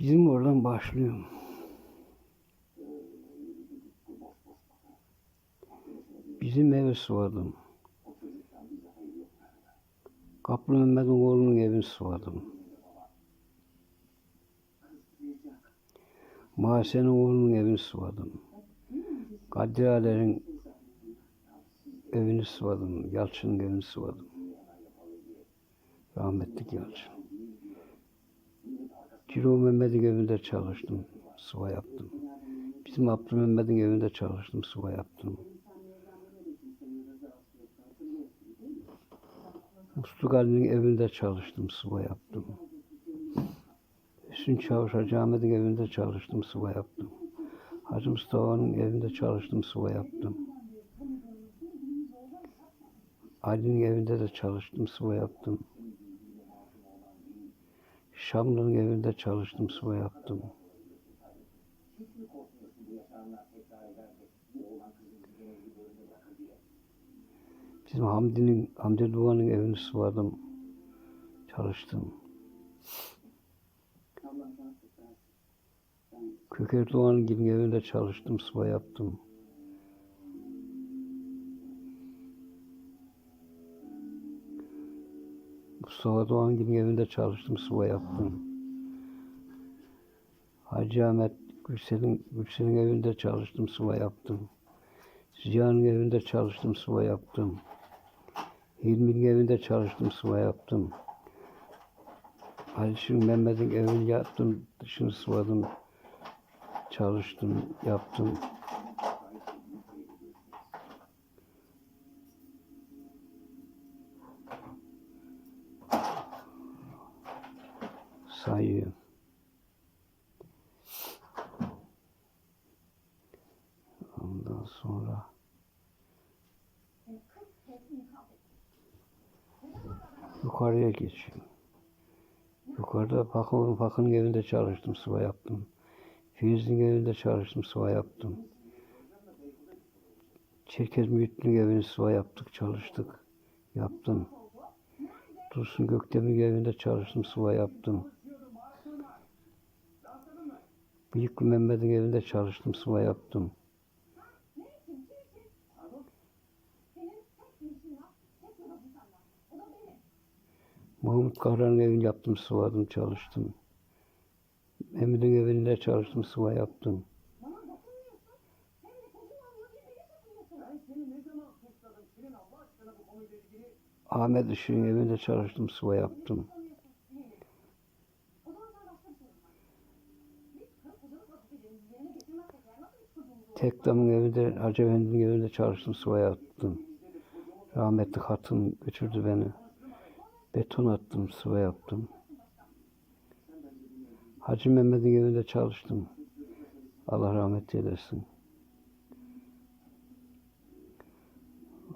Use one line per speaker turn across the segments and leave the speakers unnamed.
Bizim oradan başlıyorum. Bizim evi sıvadım. Kaplı Mehmet'in oğlunun evini sıvadım. Mahasenin oğlunun evini sıvadım. Kadir Aler'in evini sıvadım. Yalçın'ın evini sıvadım. Rahmetli Yalçın. Ciro Mehmet'in evinde çalıştım. Sıva yaptım. Bizim Abdülmehmet'in evinde çalıştım. Sıva yaptım. Musluk Ali'nin evinde çalıştım. Sıva yaptım. Hüsnü Çavuş Hacı evinde çalıştım. Sıva yaptım. Hacı Mustafa'nın evinde çalıştım. Sıva yaptım. Ali'nin evinde de çalıştım. Sıva yaptım. Şamlı'nın evinde çalıştım, sıva yaptım. Bizim Hamdi'nin, Hamdi Duvan'ın evini sıvadım, çalıştım. Köker Doğan'ın gibi evinde çalıştım, sıva yaptım. Mustafa Doğan gibi evinde çalıştım, sıva yaptım. Hacı Ahmet Gülsel'in Gülsel'in evinde çalıştım, sıva yaptım. Ziya'nın evinde çalıştım, sıva yaptım. Hilmi'nin evinde çalıştım, sıva yaptım. Alişin Mehmet'in evini yaptım, dışını sıvadım, çalıştım, yaptım. sayıyor. Ondan sonra yukarıya geçiyorum. Fakır'ın Fakır'ın evinde çalıştım, sıva yaptım. Filiz'in evinde çalıştım, sıva yaptım. Çerkez Mühit'in evini sıva yaptık, çalıştık, yaptım. Dursun Gökdemir evinde çalıştım, sıva yaptım. Bıyıklı Mehmet'in evinde çalıştım, sıva yaptım. Mahmut Kahra'nın evini yaptım, sıvadım, çalıştım. Mehmet'in evinde çalıştım, sıva yaptım. Ahmet Işık'ın evinde çalıştım, sıva yaptım. Tekdam'ın evinde, Hacı Efendi'nin evinde çalıştım, sıva yaptım. Rahmetli hatun götürdü beni. Beton attım, sıva yaptım. Hacı Mehmet'in evinde çalıştım. Allah rahmet eylesin.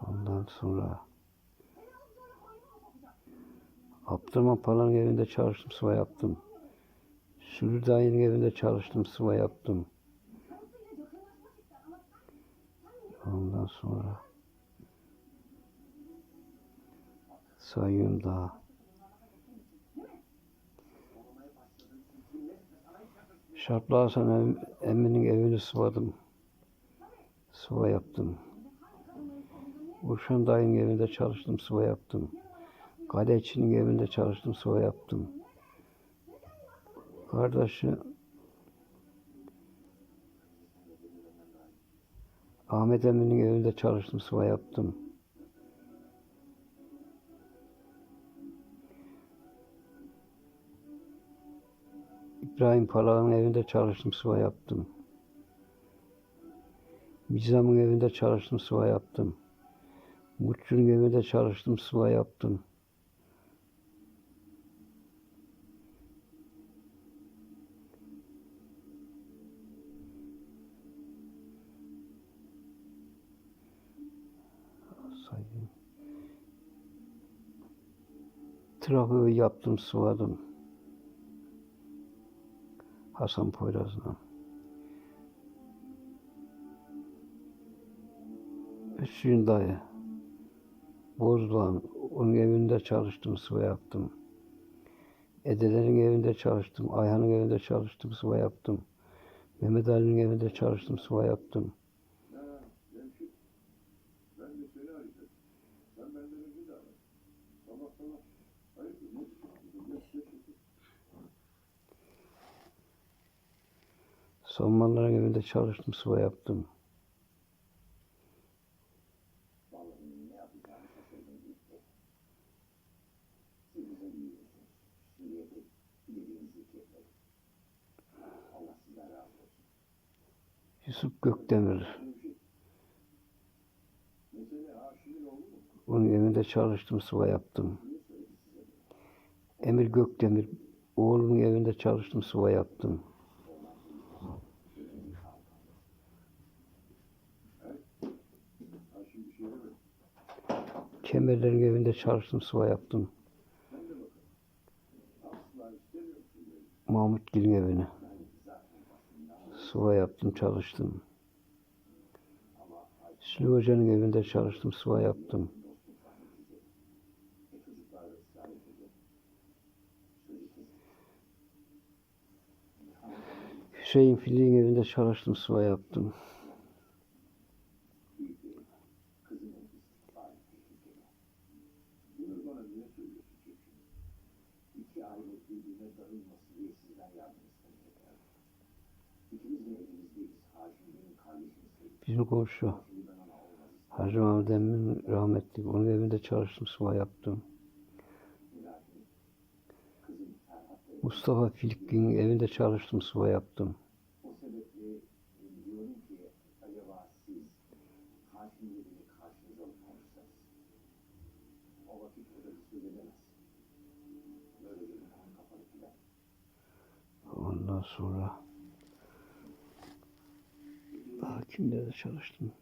Ondan sonra Abdurrahman Pala'nın evinde çalıştım, sıva yaptım. Sülü Dayı'nın evinde çalıştım, sıva yaptım. Ondan sonra sayıyorum daha. Şartlı Hasan em, emminin evini sıvadım. Sıva yaptım. Urşan dayının evinde çalıştım, sıva yaptım. Kadeçinin evinde çalıştım, sıva yaptım. Kardeşi Ahmet Emin'in evinde çalıştım, sıva yaptım. İbrahim Pala'nın evinde çalıştım, sıva yaptım. Mizam'ın evinde çalıştım, sıva yaptım. Mutlu'nun evinde çalıştım, sıva yaptım. Trafoyu yaptım, sıvadım. Hasan Poyraz'la. Üstün dayı. Bozdoğan. Onun evinde çalıştım, sıva yaptım.
Edelerin evinde çalıştım, Ayhan'ın evinde çalıştım, sıva yaptım. Mehmet Ali'nin evinde çalıştım, sıva yaptım. Soğumalar evinde çalıştım, sıva yaptım. Yusuf Gökdemir. Onun evinde çalıştım, sıva yaptım. Emir Gökdemir, oğlunun evinde çalıştım, sıva yaptım. kemerlerin evinde çalıştım, sıva yaptım. Mahmut Gil'in evine. Sıva yaptım, çalıştım. Sülü Hoca'nın evinde çalıştım, sıva yaptım. Hüseyin Fili'nin evinde çalıştım, sıva yaptım.
iki aile birbirine darılmasın diye sizden yardım istemeyecekler. İkimiz de evimizdeyiz. Hacı benim kardeşim Selim.
Bizim komşu. Hacı Mahmut Emmin rahmetli. Onun evinde çalıştım, sıva yaptım. Mustafa Filik'in evinde çalıştım, sıva yaptım. Ondan sonra daha kimlerde çalıştım.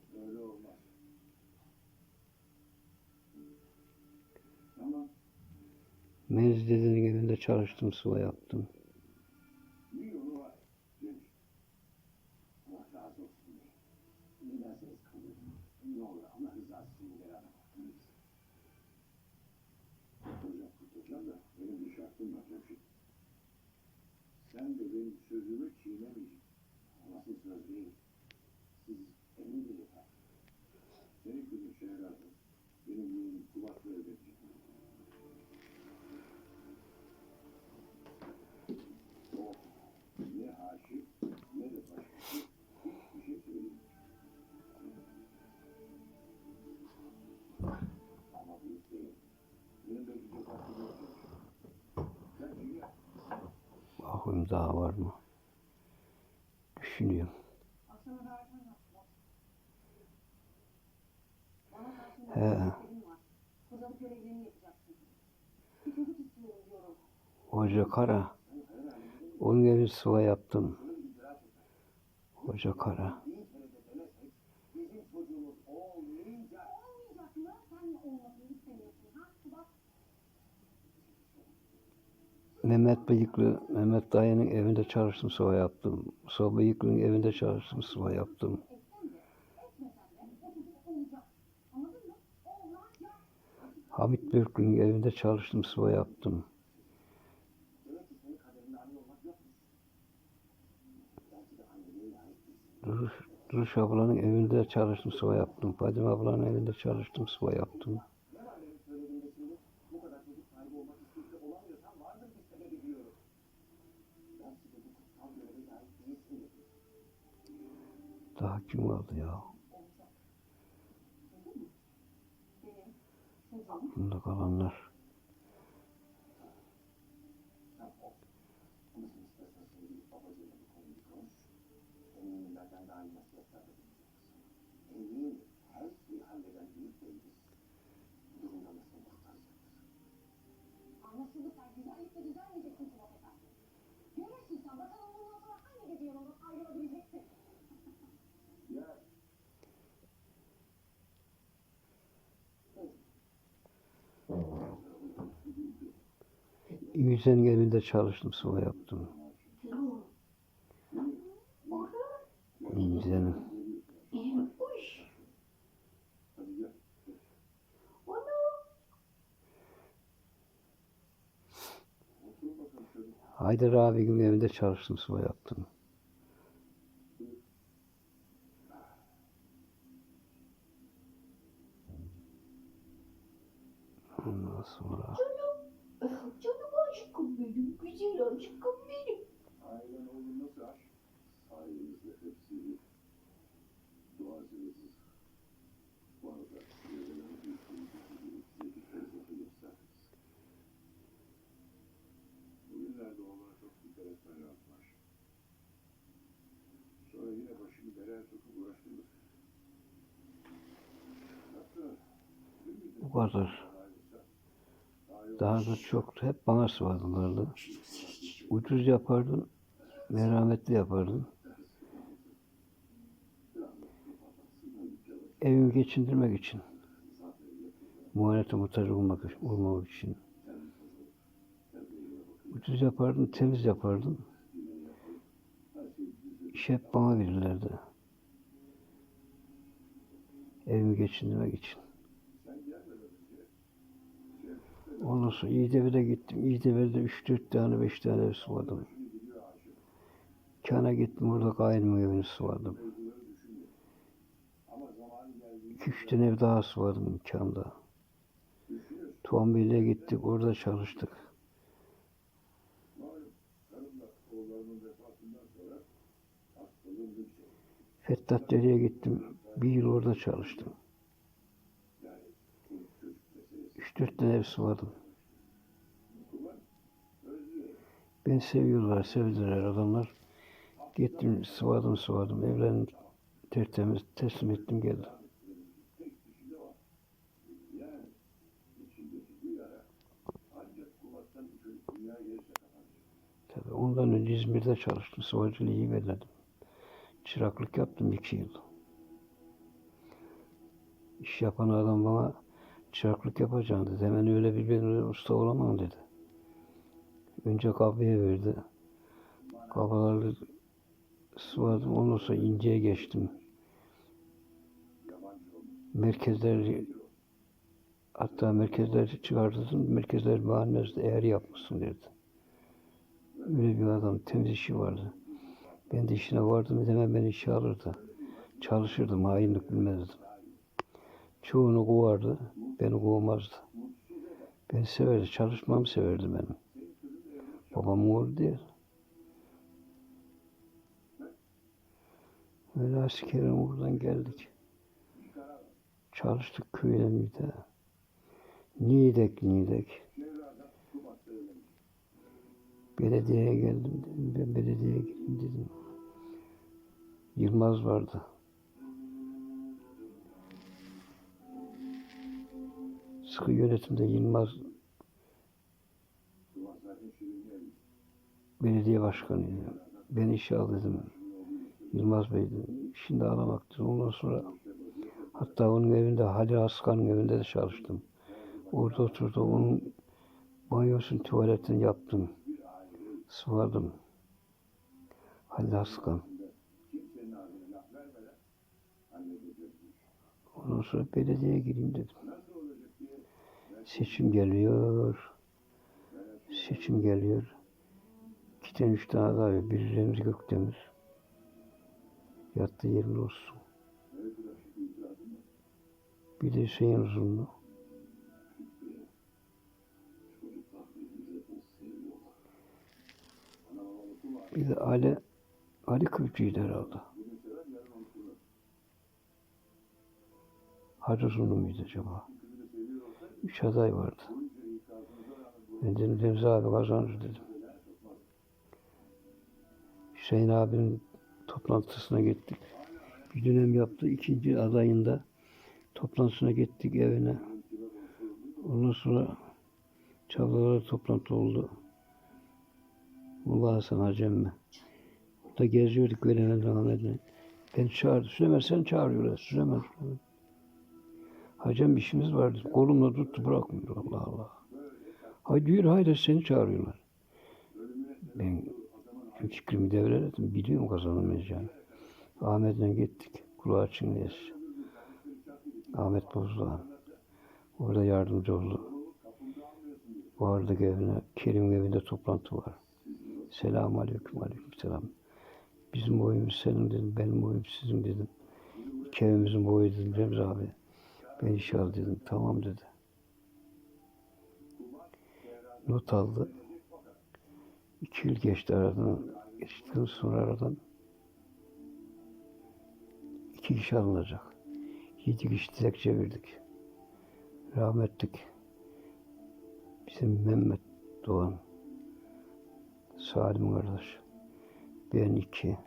Mezdedenin elinde çalıştım, sıla yaptım. Bakıyorum daha var mı? Düşünüyorum. He. Hoca Kara. Onun yerine sıva yaptım. Hoca Kara. Mehmet Bıyıklı, Mehmet Dayı'nın evinde çalıştım, soba yaptım. Soba Bıyıklı'nın evinde çalıştım, soba yaptım. Hamit Bürk'ün evinde çalıştım, soba yaptım. Duruş, Duruş ablanın evinde çalıştım, soba yaptım. Fadime ablanın evinde çalıştım, soba yaptım. Kim vardı ya? Bunda kalanlar. Yüzen geminde çalıştım, sıva yaptım.
Yüzenim.
Haydar abinin evinde çalıştım, sıva yaptım. Ondan sonra...
ayrılsa, daha
da çok hep bana sıvadılardı. Ucuz yapardın, merhametli yapardın. Evimi geçindirmek için. Muhanete muhtaç olmak, olmamak için. Ucuz yapardın, temiz yapardın. İş hep bana verirlerdi. Evimi geçindirmek için. Ondan sonra İğdevir'e gittim. İğdevir'de 3-4 tane 5 tane ev sıvadım. Kana gittim orada kayınımın evini sıvadım. İki üç tane ev daha sıvadım imkanda. Tuğanbeyli'ye gittik orada çalıştık. Fettat Dere'ye gittim. Bir yıl orada çalıştım. 3-4 tane
suladım.
Beni seviyorlar, sevdiler adamlar. Gittim, sıvadım, sıvadım. Evlerini tertemiz teslim ettim, geldim. Tabii ondan önce İzmir'de çalıştım. Sıvacılığı iyi verdim. Çıraklık yaptım iki yıl. İş yapan adam bana çıraklık yapacaksın dedi. Hemen öyle bir ben usta olamam dedi. Önce kabeye verdi. Kabaları sıvadım. Ondan sonra inceye geçtim. Merkezler hatta merkezler çıkartırsın. Merkezler beğenmezdi. Eğer yapmışsın dedi. Öyle bir adam. Temiz işi vardı. Ben de işine vardım hemen beni işe alırdı. Çalışırdım. Hainlik bilmezdim. Çoğunu kovardı. Beni kovmazdı. Ben severdi. Çalışmamı severdi benim. Babam oğlu değil. Öyle askerim oradan geldik. Çalıştık köyde miydi? Nidek Nidek. Belediyeye geldim dedim. Ben belediyeye gireyim dedim. Yılmaz vardı. Sıkı yönetimde Yılmaz belediye başkanıydı. Beni işe al dedim. Yılmaz Bey dedim. Şimdi dedim. Ondan sonra hatta onun evinde Halil Askan'ın evinde de çalıştım. Orada oturdu. Onun banyosunu tuvaletini yaptım. Sıvadım. Halil Askan. Ondan sonra belediyeye gireyim dedim. Seçim geliyor. Seçim geliyor. İki tane üç tane daha var. Biri Remzi Gökdemir. Yattığı yerin olsun.
bir
de Hüseyin Uzunlu. Bir de Ali Ali Kırkçı'ydı herhalde. Hacı Uzunlu muydu acaba? Üç aday vardı. Ben dedim Remzi abi kazanır dedim. Hüseyin abinin toplantısına gittik. Bir dönem yaptı. ikinci adayında toplantısına gittik evine. Ondan sonra Çavdara'da toplantı oldu. Mullah Hasan Hacı emmi. Burada geziyorduk Veli'nin rahmetine. Ben çağırdı. Süleyman sen çağırıyorlar. Süleyman. Süleyman. Hacem işimiz vardı. Kolumla tuttu bırakmıyor Allah Allah. Haydi yürü haydi seni çağırıyorlar. Ben fikrimi devreledim. Biliyorum kazanamayacağını. Ahmet'le gittik. Kulağı çınlayız. Ahmet Bozdoğan. Orada yardımcı oldu. Vardık evine. Kerim'in evinde toplantı var. Selamun aleyküm aleyküm selam. Bizim boyumuz senin dedim. Benim boyum sizin dedim. İki evimizin boyu dedim Remzi abi. Ben al dedim. Tamam dedi. Not aldı. İki yıl geçti aradan. Geçtikten sonra aradan iki kişi alınacak. Yedi kişi dilekçe verdik. Rahmetlik bizim Mehmet Doğan Salim kardeş. Ben iki.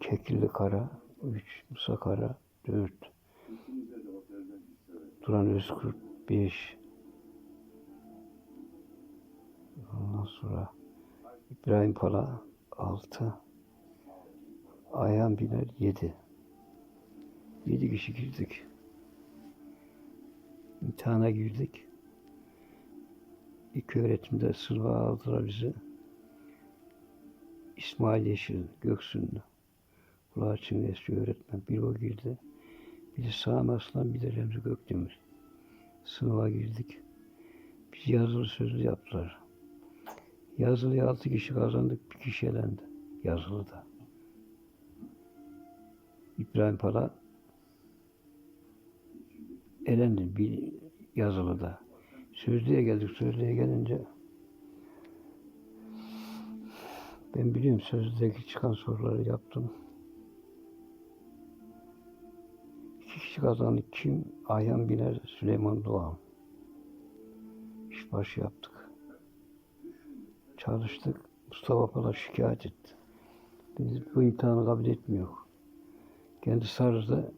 Kekilli Kara. Üç. Musa Kara. Dört. Duran Özkurt. Beş. Ondan sonra İbrahim Pala. Altı. Ayhan Biner. Yedi. Yedi kişi girdik. İmtihana girdik. İlk öğretimde sınıfa aldılar bizi. İsmail Yeşil, Göksunlu. Kulaçın eski öğretmen. Bir o girdi. Bir de Sami Aslan, bir de Remzi Gökdemir. Sınıfa girdik. Biz yazılı sözlü yaptılar. Yazılıya altı kişi kazandık, bir kişi elendi. Yazılıda. İbrahim Pala elendi bir yazılıda. Sözlüğe geldik. Sözlüğe gelince ben biliyorum sözlüğdeki çıkan soruları yaptım. İki kişi kazandı. Kim? Ayhan Biner, Süleyman Doğan. İşbaşı yaptık. Çalıştık. Mustafa Pala şikayet etti. Biz bu imtihanı kabul etmiyor. Kendi sarıda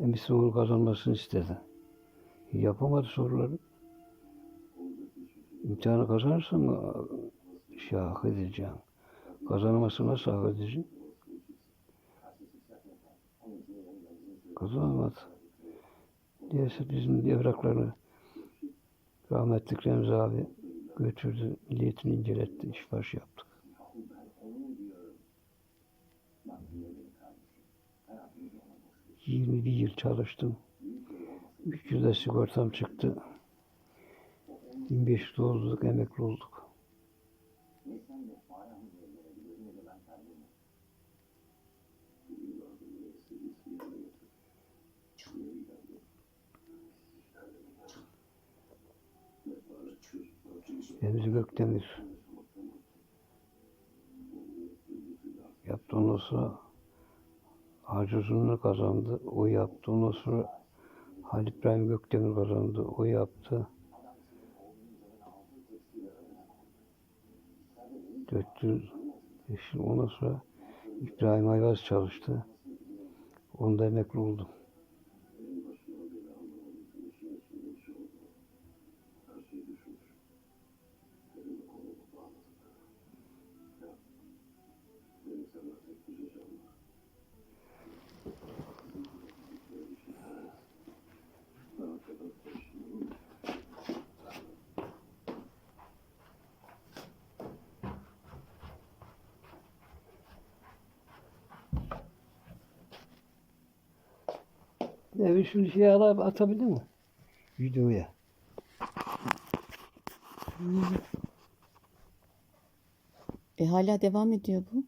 emisinin onu kazanmasını istedi. Yapamadı soruları. İmtihanı kazanırsan şey hak edeceğim. Kazanamazsan nasıl hak edeceksin? Kazanamadı. Neyse bizim evraklarını rahmetli Remzi abi götürdü. Milliyetini inceletti. işbaşı yaptık. 21 yıl çalıştım. 300 de sigortam çıktı. 1500 olduk, emekli olduk. Remzi Gökdemir yaptı ondan sonra Hacı kazandı. O yaptı. Ondan sonra Halil İbrahim Gökdemir kazandı. O yaptı. 400 beş yıl. Ondan sonra İbrahim Ayvaz çalıştı. Onda emekli oldum. Evet şunu şey alıp atabilir mi? Videoya.
E hala devam ediyor bu.